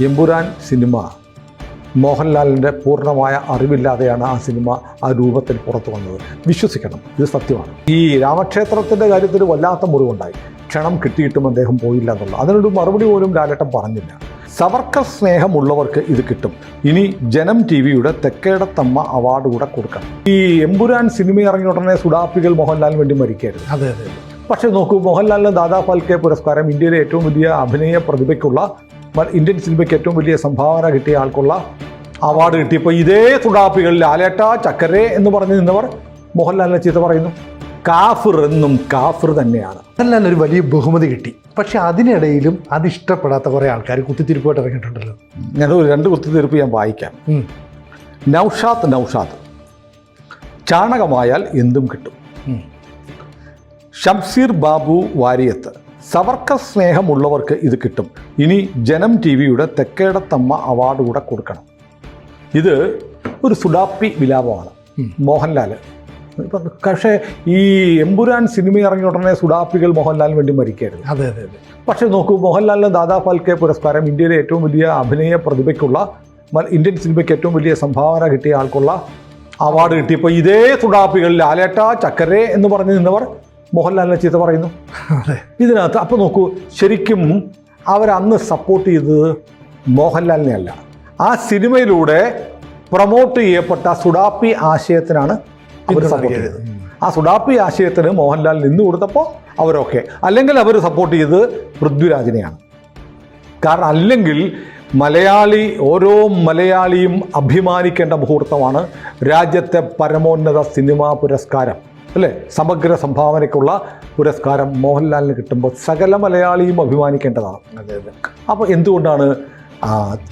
Empuraan cinema. മോഹൻലാലിന്റെ പൂർണമായ അറിവില്ലാതെയാണ് ആ സിനിമ ആ രൂപത്തിൽ പുറത്തു വന്നത്. വിശ്വസിക്കണം ഇത് സത്യമാണ്. ഈ രാമക്ഷേത്രത്തിന്റെ കാര്യത്തിൽ വല്ലാത്ത മുറിവുണ്ടായി. ക്ഷണം കിട്ടിയിട്ടും അദ്ദേഹം പോയില്ല എന്നുള്ള. അതിനൊരു മറുപടി പോലും ലാലേട്ടൻ പറഞ്ഞില്ല. സവർക്കർ സ്നേഹമുള്ളവർക്ക് ഇത് കിട്ടും. ഇനി ജനം ടി വിയുടെ തെക്കേടത്തമ്മ അവാർഡ് കൂടെ കൊടുക്കണം. ഈ എമ്പുരാൻ സിനിമ ഇറങ്ങിയ ഉടനെ സുഡാപ്പികൾ മോഹൻലാലിന് വേണ്ടി മരിക്കരുത്. അതെ അതെ. പക്ഷേ നോക്കൂ മോഹൻലാലിന് ദാദാ ഫാൽക്കെ പുരസ്കാരം ഇന്ത്യയിലെ ഏറ്റവും വലിയ അഭിനയ പ്രതിഭയ്ക്കുള്ള ഇന്ത്യൻ സിനിമയ്ക്ക് ഏറ്റവും വലിയ സംഭാവന കിട്ടിയ ആൾക്കുള്ള അവാർഡ് കിട്ടിയപ്പോൾ ഇതേ തുടാപ്പികൾ ആലേട്ട ചക്കരെ എന്ന് പറഞ്ഞു നിന്നവർ മോഹൻലാലിനെ ചീത്ത പറയുന്നു. കാഫിർ എന്നും കാഫിർ തന്നെയാണ്. മോഹൻലാലിന് ഒരു വലിയ ബഹുമതി കിട്ടി. പക്ഷെ അതിനിടയിലും അത് ഇഷ്ടപ്പെടാത്ത കുറേ ആൾക്കാർ കുത്തിത്തിരിപ്പായിട്ട് ഇറങ്ങിയിട്ടുണ്ടല്ലോ. ഞാൻ ഒരു രണ്ട് കുത്തിത്തിരിപ്പ് ഞാൻ വായിക്കാം. നൗഷാദ് നൗഷാത്ത് നൗഷാത്ത് ചാണകമായാൽ എന്തും കിട്ടും. ഷംസീർ ബാബു വാരിയത്ത്. സവർക്കർ സ്നേഹമുള്ളവർക്ക് ഇത് കിട്ടും. ഇനി ജനം ടി വിയുടെ തെക്കേടത്തമ്മ അവാർഡ് കൂടെ കൊടുക്കണം. ഇത് ഒരു സുഡാപ്പി വിലാപമാണ്. മോഹൻലാൽ ഇപ്പം പക്ഷേ ഈ എമ്പുരാൻ സിനിമ ഇറങ്ങിയ ഉടനെ സുഡാപ്പികൾ മോഹൻലാലിന് വേണ്ടി മരിക്കായിരുന്നു. അതെ അതെ അതെ. പക്ഷേ നോക്കൂ മോഹൻലാലിന് ദാദാ ഫാൽക്കെ പുരസ്കാരം ഇന്ത്യയിലെ ഏറ്റവും വലിയ അഭിനയ പ്രതിഭയ്ക്കുള്ള ഇന്ത്യൻ സിനിമയ്ക്ക് ഏറ്റവും വലിയ സംഭാവന കിട്ടിയ ആൾക്കുള്ള അവാർഡ് കിട്ടിയപ്പോൾ ഇതേ സുഡാപ്പികൾ ലാലേട്ട ചക്കരെ എന്ന് പറഞ്ഞു നിന്നവർ മോഹൻലാലിനെ ചീത്ത പറയുന്നു. ഇതിനകത്ത് അപ്പോൾ നോക്കൂ ശരിക്കും അവരന്ന് സപ്പോർട്ട് ചെയ്തത് മോഹൻലാലിനെ അല്ല ആ സിനിമയിലൂടെ പ്രൊമോട്ട് ചെയ്യപ്പെട്ട സുഡാപ്പി ആശയത്തിനാണ് അവർ സപ്പോർട്ട് ചെയ്തത്. ആ സുഡാപ്പി ആശയത്തിന് മോഹൻലാൽ നിന്ന് കൊടുത്തപ്പോൾ അവരൊക്കെ അല്ലെങ്കിൽ അവർ സപ്പോർട്ട് ചെയ്തത് പൃഥ്വിരാജിനെയാണ്. കാരണം അല്ലെങ്കിൽ മലയാളി ഓരോ മലയാളിയും അഭിമാനിക്കേണ്ട മുഹൂർത്തമാണ് രാജ്യത്തെ പരമോന്നത സിനിമാ പുരസ്കാരം. അല്ലേ? സമഗ്ര സംഭാവനയ്ക്കുള്ള പുരസ്കാരം മോഹൻലാലിന് കിട്ടുമ്പോൾ സകല മലയാളിയും അഭിമാനിക്കേണ്ടതാണ്. അപ്പോൾ എന്തുകൊണ്ടാണ്?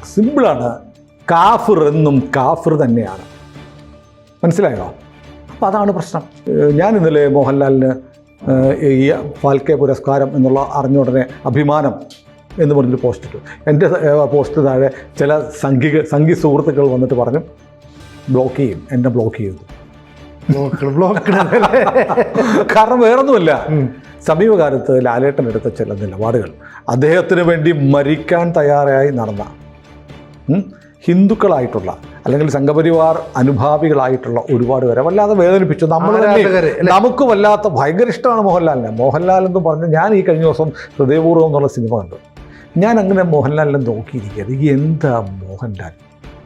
സിമ്പിളാണ്. കാഫിർ എന്നും കാഫിർ തന്നെയാണ്. മനസ്സിലായോ? അപ്പോൾ അതാണ് പ്രശ്നം. ഞാൻ ഇന്നലെ മോഹൻലാലിന് ഈ ഫാൽക്കെ പുരസ്കാരം എന്നുള്ള അറിഞ്ഞ ഉടനെ അഭിമാനം എന്ന് പറഞ്ഞൊരു പോസ്റ്റ് ഇട്ടു. എന്റെ പോസ്റ്റ് താഴെ ചില സംഘിക സംഘി സുഹൃത്തുക്കൾ വന്നിട്ട് പറഞ്ഞു ബ്ലോക്ക് ചെയ്യും എന്നെ ബ്ലോക്ക് ചെയ്തു കാരണം വേറൊന്നുമല്ല. സമീപകാലത്ത് ലാലേട്ടൻ എടുത്ത ചില നിലപാടുകൾ. അദ്ദേഹത്തിന് വേണ്ടി മരിക്കാൻ തയ്യാറായി നടന്ന ഹിന്ദുക്കളായിട്ടുള്ള അല്ലെങ്കിൽ സംഘപരിവാർ അനുഭാവികളായിട്ടുള്ള ഒരുപാട് പേരെ വല്ലാതെ വേദനിപ്പിച്ചു. നമ്മൾ നമുക്ക് വല്ലാത്ത ഭയങ്കര ഇഷ്ടമാണ് മോഹൻലാലിനെ. മോഹൻലാൽ എന്ന് പറഞ്ഞ് ഞാൻ ഈ കഴിഞ്ഞ ദിവസം ഹൃദയപൂർവം എന്നുള്ള സിനിമ കണ്ടു. ഞാൻ അങ്ങനെ മോഹൻലാലിനെ നോക്കിയിരിക്കുകയാണ്. എന്താ മോഹൻലാൽ?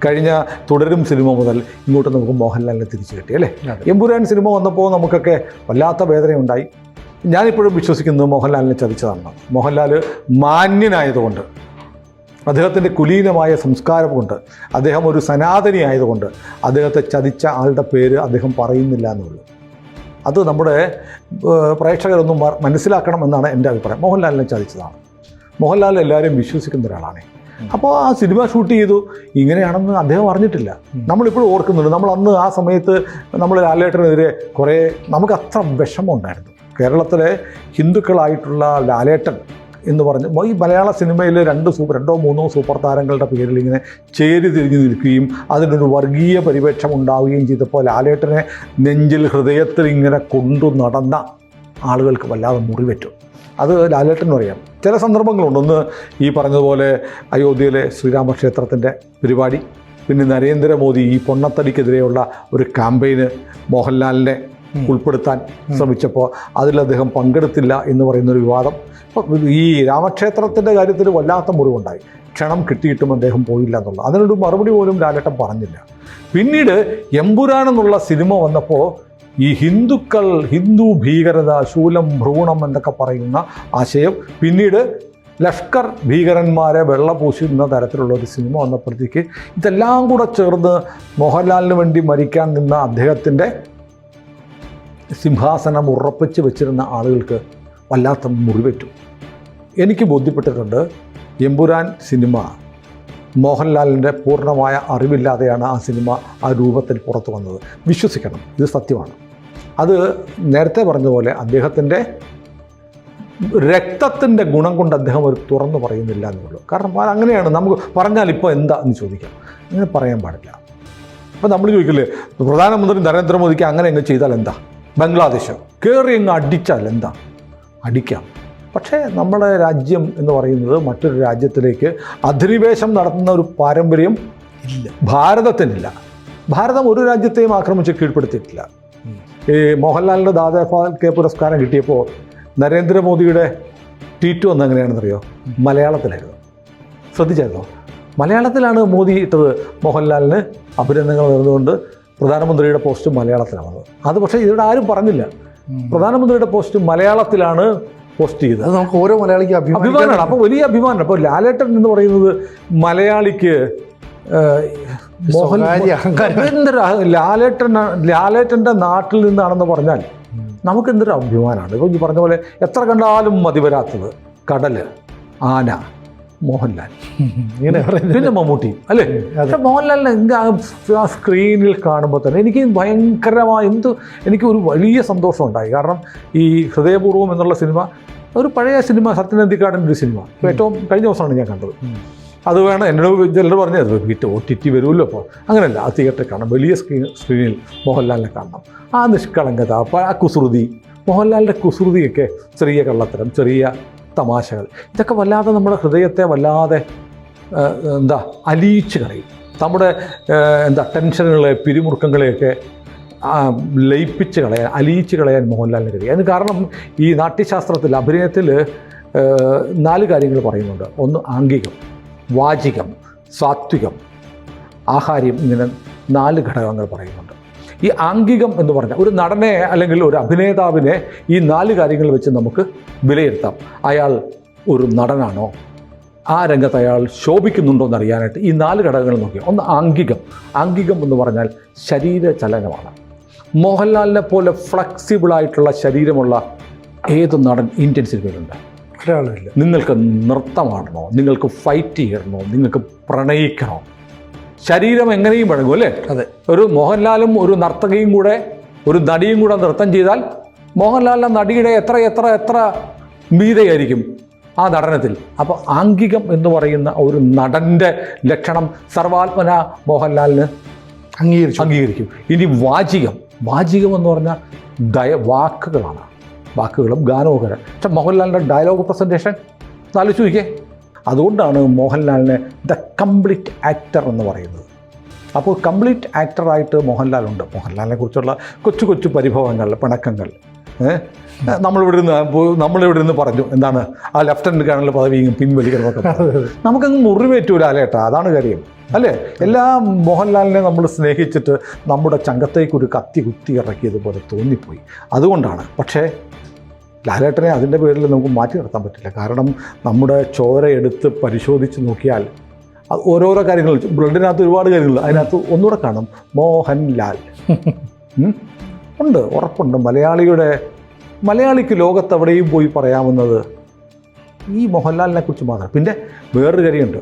കഴിഞ്ഞ തുടരും സിനിമ മുതൽ ഇങ്ങോട്ട് നമുക്ക് മോഹൻലാലിനെ തിരിച്ചു കിട്ടി അല്ലേ. എമ്പുരാൻ സിനിമ വന്നപ്പോൾ നമുക്കൊക്കെ വല്ലാത്ത വേദനയുണ്ടായി. ഞാനിപ്പോഴും വിശ്വസിക്കുന്നത് മോഹൻലാലിനെ ചതിച്ചതാണ് മോഹൻലാൽ മാന്യനായതുകൊണ്ട് അദ്ദേഹത്തിന്റെ കുലീനമായ സംസ്കാരം കൊണ്ട് അദ്ദേഹം ഒരു സനാതനി ആയതുകൊണ്ട് അദ്ദേഹത്തെ ചതിച്ച ആളുടെ പേര് അദ്ദേഹം പറയുന്നില്ല എന്നുള്ളൂ. അത് നമ്മുടെ പ്രേക്ഷകരൊന്നും മനസ്സിലാക്കണം എന്നാണ് എന്റെ അഭിപ്രായം. മോഹൻലാലിനെ ചതിച്ചതാണ്. മോഹൻലാൽ എല്ലാവരും വിശ്വസിക്കുന്ന ഒരാളാണ്. അപ്പോൾ ആ സിനിമ ഷൂട്ട് ചെയ്തു. ഇങ്ങനെയാണെന്ന് അദ്ദേഹം അറിഞ്ഞിട്ടില്ല. നമ്മളിപ്പോഴും ഓർക്കുന്നുണ്ട്. നമ്മൾ അന്ന് ആ സമയത്ത് നമ്മൾ ലാലേട്ടനെതിരെ കുറേ നമുക്ക് അത്ര വിഷമം ഉണ്ടായിരുന്നു കേരളത്തിലെ ഹിന്ദുക്കളായിട്ടുള്ള ലാലേട്ടൻ എന്ന് പറഞ്ഞ് ഈ മലയാള സിനിമയിൽ രണ്ട് സൂപ്പർ രണ്ടോ മൂന്നോ സൂപ്പർ താരങ്ങളുടെ പേരിൽ ഇങ്ങനെ ചേരി തിരിഞ്ഞു നിൽക്കുകയും അതിനൊരു വർഗീയ പരിവേഷം ഉണ്ടാവുകയും ചെയ്തപ്പോൾ ലാലേട്ടനെ നെഞ്ചിൽ ഹൃദയത്തിൽ ഇങ്ങനെ കൊണ്ടു നടന്ന ആളുകൾക്ക് വല്ലാതെ മുറിവേറ്റു. അത് ലാലേട്ടനും അറിയാം. ചില സന്ദർഭങ്ങളുണ്ട്. ഒന്ന് ഈ പറഞ്ഞതുപോലെ അയോധ്യയിലെ ശ്രീരാമക്ഷേത്രത്തിന്റെ പരിപാടി പിന്നെ നരേന്ദ്രമോദി ഈ പൊണ്ണത്തടിക്കെതിരെയുള്ള ഒരു ക്യാമ്പയിന് മോഹൻലാലിനെ ഉൾപ്പെടുത്താൻ ശ്രമിച്ചപ്പോൾ അതിൽ അദ്ദേഹം പങ്കെടുത്തില്ല എന്ന് പറയുന്നൊരു വിവാദം. ഈ രാമക്ഷേത്രത്തിന്റെ കാര്യത്തിൽ വല്ലാത്ത മുറിവുണ്ടായി. ക്ഷണം കിട്ടിയിട്ടും അദ്ദേഹം പോയില്ല എന്നുള്ള അതിനൊരു മറുപടി പോലും ലാലേട്ടൻ പറഞ്ഞില്ല. പിന്നീട് എമ്പുരാൻ എന്നുള്ള സിനിമ വന്നപ്പോൾ ഈ ഹിന്ദുക്കൾ ഹിന്ദു ഭീകരത ശൂലം ഭ്രൂണം എന്നൊക്കെ പറയുന്ന ആശയം പിന്നീട് ലഷ്കർ ഭീകരന്മാരെ വെള്ളപൂശുന്ന തരത്തിലുള്ള ഒരു സിനിമ വന്നപ്പോഴത്തേക്ക് ഇതെല്ലാം കൂടെ ചേർന്ന് മോഹൻലാലിന് വേണ്ടി മരിക്കാൻ നിന്ന അദ്ദേഹത്തിന്റെ സിംഹാസനം ഉറപ്പിച്ച് വെച്ചിരുന്ന ആളുകൾക്ക് വല്ലാത്ത മുറിവേറ്റു. എനിക്ക് ബോധ്യപ്പെട്ടിട്ടുണ്ട് എമ്പുരാൻ സിനിമ മോഹൻലാലിന്റെ പൂർണമായ അറിവില്ലാതെയാണ് ആ സിനിമ ആ രൂപത്തിൽ പുറത്തു വന്നത്. വിശ്വസിക്കണം. ഇത് സത്യമാണ്. അത് നേരത്തെ പറഞ്ഞതുപോലെ അദ്ദേഹത്തിന്റെ രക്തത്തിന്റെ ഗുണം കൊണ്ട് അദ്ദേഹം ഒരു തുറന്നു പറയുന്നില്ല എന്നുള്ളൂ. കാരണം അങ്ങനെയാണ്. നമുക്ക് പറഞ്ഞാൽ ഇപ്പോൾ എന്താ എന്ന് ചോദിക്കാം. അങ്ങനെ പറയാൻ പാടില്ല. അപ്പോൾ നമ്മൾ ചോദിക്കില്ലേ പ്രധാനമന്ത്രി നരേന്ദ്രമോദിക്ക് അങ്ങനെ അങ്ങ് ചെയ്താൽ എന്താ? ബംഗ്ലാദേശ് കയറി അങ്ങ് അടിച്ചാൽ എന്താ? അടിക്കാം. പക്ഷേ നമ്മുടെ രാജ്യം എന്ന് പറയുന്നത് മറ്റൊരു രാജ്യത്തിലേക്ക് അധിനിവേശം നടത്തുന്ന ഒരു പാരമ്പര്യം ഇല്ല. ഭാരതത്തിനില്ല. ഭാരതം ഒരു രാജ്യത്തെയും ആക്രമിച്ച് കീഴ്പ്പെടുത്തിയിട്ടില്ല. ഈ മോഹൻലാലിന്റെ ദാദാ ഫാൽക്കെ പുരസ്കാരം കിട്ടിയപ്പോൾ നരേന്ദ്രമോദിയുടെ ട്വീറ്റ് വന്ന് എങ്ങനെയാണെന്നറിയോ? മലയാളത്തിലായിരുന്നു. ശ്രദ്ധിച്ചായിരുന്നോ? മലയാളത്തിലാണ് മോദി ഇട്ടത് മോഹൻലാലിന് അഭിനന്ദനങ്ങൾ നേർന്നുകൊണ്ട് പ്രധാനമന്ത്രിയുടെ പോസ്റ്റ് മലയാളത്തിലാണ് അത് പക്ഷേ ഇതിവിടെ ആരും പറഞ്ഞില്ല. പ്രധാനമന്ത്രിയുടെ പോസ്റ്റ് മലയാളത്തിലാണ് പോസ്റ്റ് ചെയ്ത്. അത് നമുക്ക് ഓരോ മലയാളിക്ക് അഭിമാനമാണ്. അപ്പോൾ വലിയ അഭിമാനം. അപ്പോൾ ലാലേട്ടൻ എന്ന് പറയുന്നത് മലയാളിക്ക് മോഹൻ ലാലേട്ടൻ ലാലേട്ടന്റെ നാട്ടിൽ നിന്നാണെന്ന് പറഞ്ഞാൽ നമുക്ക് എന്തൊരു അഭിമാനമാണ്. ഇപ്പോൾ ഈ പറഞ്ഞ പോലെ എത്ര കണ്ടാലും മതി വരാത്തത് കടൽ ആന മോഹൻലാൽ. ഇങ്ങനെ പിന്നെ മമ്മൂട്ടി അല്ലേ? പക്ഷെ മോഹൻലാലിനെ ആ- ആ സ്ക്രീനിൽ കാണുമ്പോൾ തന്നെ എനിക്ക് ഭയങ്കരമായ എന്ത് എനിക്ക് ഒരു വലിയ സന്തോഷം ഉണ്ടായി കാരണം ഈ ഹൃദയപൂർവം എന്നുള്ള സിനിമ ഒരു പഴയ സിനിമ സത്യനന്ദിക്കാടിന്റെ ഒരു സിനിമ. ഏറ്റവും കഴിഞ്ഞ ദിവസമാണ് ഞാൻ കണ്ടത്. അത് വേണം എന്നോട് ചിലർ പറഞ്ഞത് വീട്ടിൽ ഒ ടി ടി വരുമല്ലോ അപ്പോൾ അങ്ങനെയല്ല ആ തിയേറ്ററിൽ കാണാം. വലിയ സ്ക്രീൻ സ്ക്രീനിൽ മോഹൻലാലിനെ കാണണം. ആ നിഷ്കളങ്കത ആ കുസൃതി മോഹൻലാലിന്റെ കുസൃതിയൊക്കെ ചെറിയ കള്ളത്തരം ചെറിയ തമാശകൾ. ഇതൊക്കെ വല്ലാതെ നമ്മുടെ ഹൃദയത്തെ വല്ലാതെ എന്താ അലിയിച്ച് കളയും. നമ്മുടെ എന്താ ടെൻഷനുകളെ പിരിമുറുക്കങ്ങളെയൊക്കെ ലയിപ്പിച്ച് കളയാൻ അലിയിച്ച് കളയാൻ മോഹൻലാലിന് കഴിയും. അതിന് കാരണം ഈ നാട്യശാസ്ത്രത്തിൽ അഭിനയത്തിൽ നാല് കാര്യങ്ങൾ പറയുന്നുണ്ട്. ഒന്ന് ആംഗികം വാചികം സാത്വികം ആഹാര്യം ഇങ്ങനെ നാല് ഘടകങ്ങൾ പറയുന്നുണ്ട്. ഈ ആംഗികം എന്ന് പറഞ്ഞാൽ ഒരു നടനെ അല്ലെങ്കിൽ ഒരു അഭിനേതാവിനെ ഈ നാല് കാര്യങ്ങൾ വെച്ച് നമുക്ക് വിലയിരുത്താം. അയാൾ ഒരു നടനാണോ? ആ രംഗത്ത് അയാൾ ശോഭിക്കുന്നുണ്ടോ എന്നറിയാനായിട്ട് ഈ നാല് ഘടകങ്ങൾ നോക്കി ഒന്ന് ആംഗികം. ആംഗികം എന്ന് പറഞ്ഞാൽ ശരീര ചലനമാണ് മോഹൻലാലിനെ പോലെ ഫ്ലെക്സിബിൾ ആയിട്ടുള്ള ശരീരമുള്ള ഏത് നടൻ ഇന്ത്യൻ സിനിമയിലുണ്ട് ഒരാളുമില്ല. നിങ്ങൾക്ക് നൃത്തമാണോ നിങ്ങൾക്ക് ഫൈറ്റ് ചെയ്യണോ? നിങ്ങൾക്ക് പ്രണയിക്കണോ? ശരീരം എങ്ങനെയും വഴങ്ങും അല്ലേ? അതെ. ഒരു മോഹൻലാലും ഒരു നർത്തകയും കൂടെ ഒരു നടിയും കൂടെ നൃത്തം ചെയ്താൽ മോഹൻലാലിന്റെ നടിയുടെ എത്ര എത്ര എത്ര മീതയായിരിക്കും ആ നടനത്തിൽ? അപ്പോൾ ആംഗികം എന്ന് പറയുന്ന ഒരു നടന്റെ ലക്ഷണം സർവാത്മന മോഹൻലാലിന് അംഗീകരിച്ചു. അംഗീകരിക്കും. ഇനി വാചികം. വാചികം എന്ന് പറഞ്ഞാൽ ദയ വാക്കുകളാണ്. വാക്കുകളും ഗാനവും പക്ഷെ മോഹൻലാലിന്റെ ഡയലോഗ് പ്രസന്റേഷൻ ആലോചിച്ച് നോക്കിയേ. അതുകൊണ്ടാണ് മോഹൻലാലിനെ ദ കംപ്ലീറ്റ് ആക്ടർ എന്ന് പറയുന്നത്. അപ്പോൾ കംപ്ലീറ്റ് ആക്ടറായിട്ട് മോഹൻലാലുണ്ട്. മോഹൻലാലിനെ കുറിച്ചുള്ള കൊച്ചു കൊച്ചു പരിഭവങ്ങൾ പിണക്കങ്ങൾ. നമ്മളിവിടെ നിന്ന് നമ്മളിവിടെ നിന്ന് പറഞ്ഞു. എന്താണ്? ആ ലെഫ്റ്റനന്റ് കേണൽ പദവി പിൻവലിക്കണമെന്നൊക്കെ. നമുക്കങ്ങ് മുറിവേറ്റൂല അല്ലേട്ടാ അതാണ് കാര്യം. അല്ലേ? എല്ലാ മോഹൻലാലിനെ നമ്മൾ സ്നേഹിച്ചിട്ട് നമ്മുടെ ചങ്കത്തേക്ക് ഒരു കത്തി കുത്തി ഇറക്കിയതുപോലെ തോന്നിപ്പോയി. അതുകൊണ്ടാണ്. പക്ഷേ ലാലേട്ടനെ അതിന്റെ പേരിൽ നമുക്ക് മാറ്റി നിർത്താൻ പറ്റില്ല. കാരണം നമ്മുടെ ചോരയെടുത്ത് പരിശോധിച്ച് നോക്കിയാൽ അത് ഓരോരോ കാര്യങ്ങൾ ബ്ലഡിനകത്ത് ഒരുപാട് കാര്യങ്ങൾ അതിനകത്ത് ഒന്നുകൂടെ കാണും. മോഹൻലാൽ? ഉണ്ട് ഉറപ്പുണ്ട്. മലയാളിയുടെ മലയാളിക്ക് ലോകത്തെവിടെയും പോയി പറയാവുന്നത് ഈ മോഹൻലാലിനെ കുറിച്ച് മാത്രം പിന്നെ വേറൊരു കാര്യമുണ്ട്.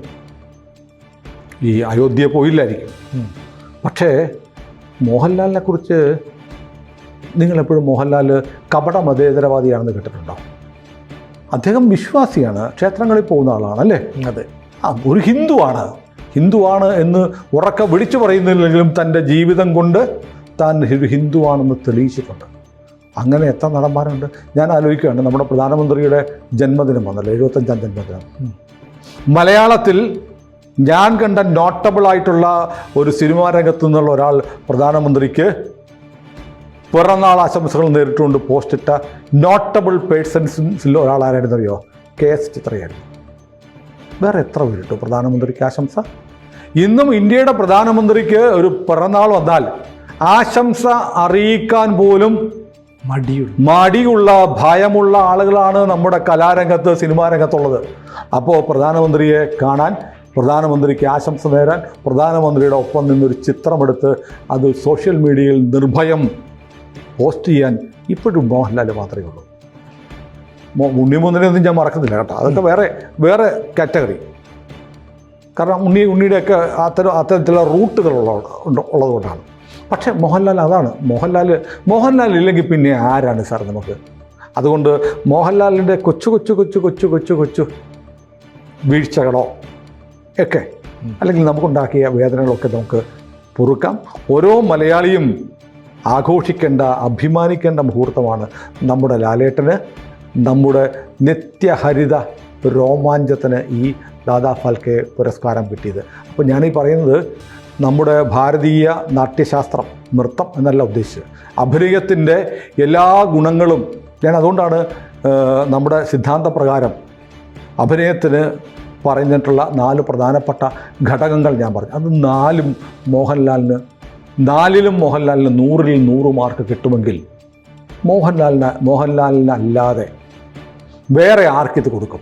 ഈ അയോധ്യ പോയില്ലായിരിക്കും. പക്ഷേ മോഹൻലാലിനെ കുറിച്ച് നിങ്ങളെപ്പോഴും മോഹൻലാൽ കപട മതേതരവാദിയാണെന്ന് കേട്ടിട്ടുണ്ടോ? അദ്ദേഹം വിശ്വാസിയാണ് ക്ഷേത്രങ്ങളിൽ പോകുന്ന ആളാണ് അല്ലേ? അതെ. ആ ഒരു ഹിന്ദുവാണ്. ഹിന്ദുവാണ് എന്ന് ഉറക്കെ വിളിച്ചു പറയുന്നില്ലെങ്കിലും തന്റെ ജീവിതം കൊണ്ട് താൻ ഒരു ഹിന്ദുവാണെന്ന് തെളിയിച്ചിട്ടുണ്ട്. അങ്ങനെ എത്ര നടന്മാരുണ്ട്? ഞാൻ ആലോചിക്കുകയാണ്. നമ്മുടെ പ്രധാനമന്ത്രിയുടെ ജന്മദിനം വന്നല്ലോ എഴുപത്തഞ്ചാം ജന്മദിനം. മലയാളത്തിൽ ഞാൻ കണ്ട നോട്ടബിൾ ആയിട്ടുള്ള ഒരു സിനിമാ രംഗത്തു നിന്നുള്ള ഒരാൾ പ്രധാനമന്ത്രിക്ക് പിറന്നാൾ ആശംസകൾ നേരിട്ടുകൊണ്ട് പോസ്റ്റിട്ട നോട്ടബിൾ പേഴ്സൺസിൽ ഒരാളാരായിരുന്നു അറിയോ കെ എസ് ചിത്രയായിരുന്നു. വേറെ എത്ര പേരിട്ടു പ്രധാനമന്ത്രിക്ക് ആശംസ? ഇന്നും ഇന്ത്യയുടെ പ്രധാനമന്ത്രിക്ക് ഒരു പിറന്നാൾ വന്നാൽ ആശംസ അറിയിക്കാൻ പോലും മടിയുള്ള മടിയുള്ള ഭയമുള്ള ആളുകളാണ് നമ്മുടെ കലാരംഗത്ത് സിനിമാ രംഗത്തുള്ളത്. അപ്പോൾ പ്രധാനമന്ത്രിയെ കാണാൻ പ്രധാനമന്ത്രിക്ക് ആശംസ നേരാൻ പ്രധാനമന്ത്രിയുടെ ഒപ്പം നിന്നൊരു ചിത്രമെടുത്ത് അത് സോഷ്യൽ മീഡിയയിൽ നിർഭയം പോസ്റ്റ് ചെയ്യാൻ ഇപ്പോഴും മോഹൻലാൽ മാത്രമേ ഉള്ളൂ. മോ- ഉണ്ണിമുന്നിനെ ഒന്നും ഞാൻ മറക്കുന്നില്ല കേട്ടോ. അതൊക്കെ വേറെ വേറെ കാറ്റഗറി. കാരണം ഉണ്ണി ഉണ്ണിയുടെയൊക്കെ അത്തരം അത്തരത്തിലുള്ള റൂട്ടുകൾ ഉള്ള ഉള്ളതുകൊണ്ടാണ്. പക്ഷേ മോഹൻലാൽ അതാണ്. മോഹൻലാൽ മോഹൻലാൽ ഇല്ലെങ്കിൽ പിന്നെ ആരാണ് സാർ നമുക്ക്? അതുകൊണ്ട് മോഹൻലാലിന്റെ കൊച്ചു കൊച്ചു കൊച്ചു കൊച്ചു കൊച്ചു കൊച്ചു വീഴ്ചകളോ ഒക്കെ അല്ലെങ്കിൽ നമുക്കുണ്ടാക്കിയ വേദനകളൊക്കെ നമുക്ക് പൊറുക്കാം. ഓരോ മലയാളിയും ആഘോഷിക്കേണ്ട അഭിമാനിക്കേണ്ട മുഹൂർത്തമാണ് നമ്മുടെ ലാലേട്ടന്. നമ്മുടെ നിത്യഹരിത രോമാഞ്ചത്തിന് ഈ ദാദാ ഫാൽക്കെ പുരസ്കാരം കിട്ടിയത്. അപ്പോൾ ഞാനീ പറയുന്നത് നമ്മുടെ ഭാരതീയ നാട്യശാസ്ത്രം നൃത്തം എന്നല്ല ഉദ്ദേശിച്ചത്. അഭിനയത്തിന്റെ എല്ലാ ഗുണങ്ങളും ഞാൻ അതുകൊണ്ടാണ് നമ്മുടെ സിദ്ധാന്തപ്രകാരം അഭിനയത്തിന് പറഞ്ഞിട്ടുള്ള നാല് പ്രധാനപ്പെട്ട ഘടകങ്ങൾ ഞാൻ പറഞ്ഞു. അത് നാലും മോഹൻലാലിന് നാലിലും മോഹൻലാലിന് നൂറിൽ നൂറ് മാർക്ക് കിട്ടുമെങ്കിൽ മോഹൻലാലിന് മോഹൻലാലിനല്ലാതെ വേറെ ആർക്കിത് കൊടുക്കും?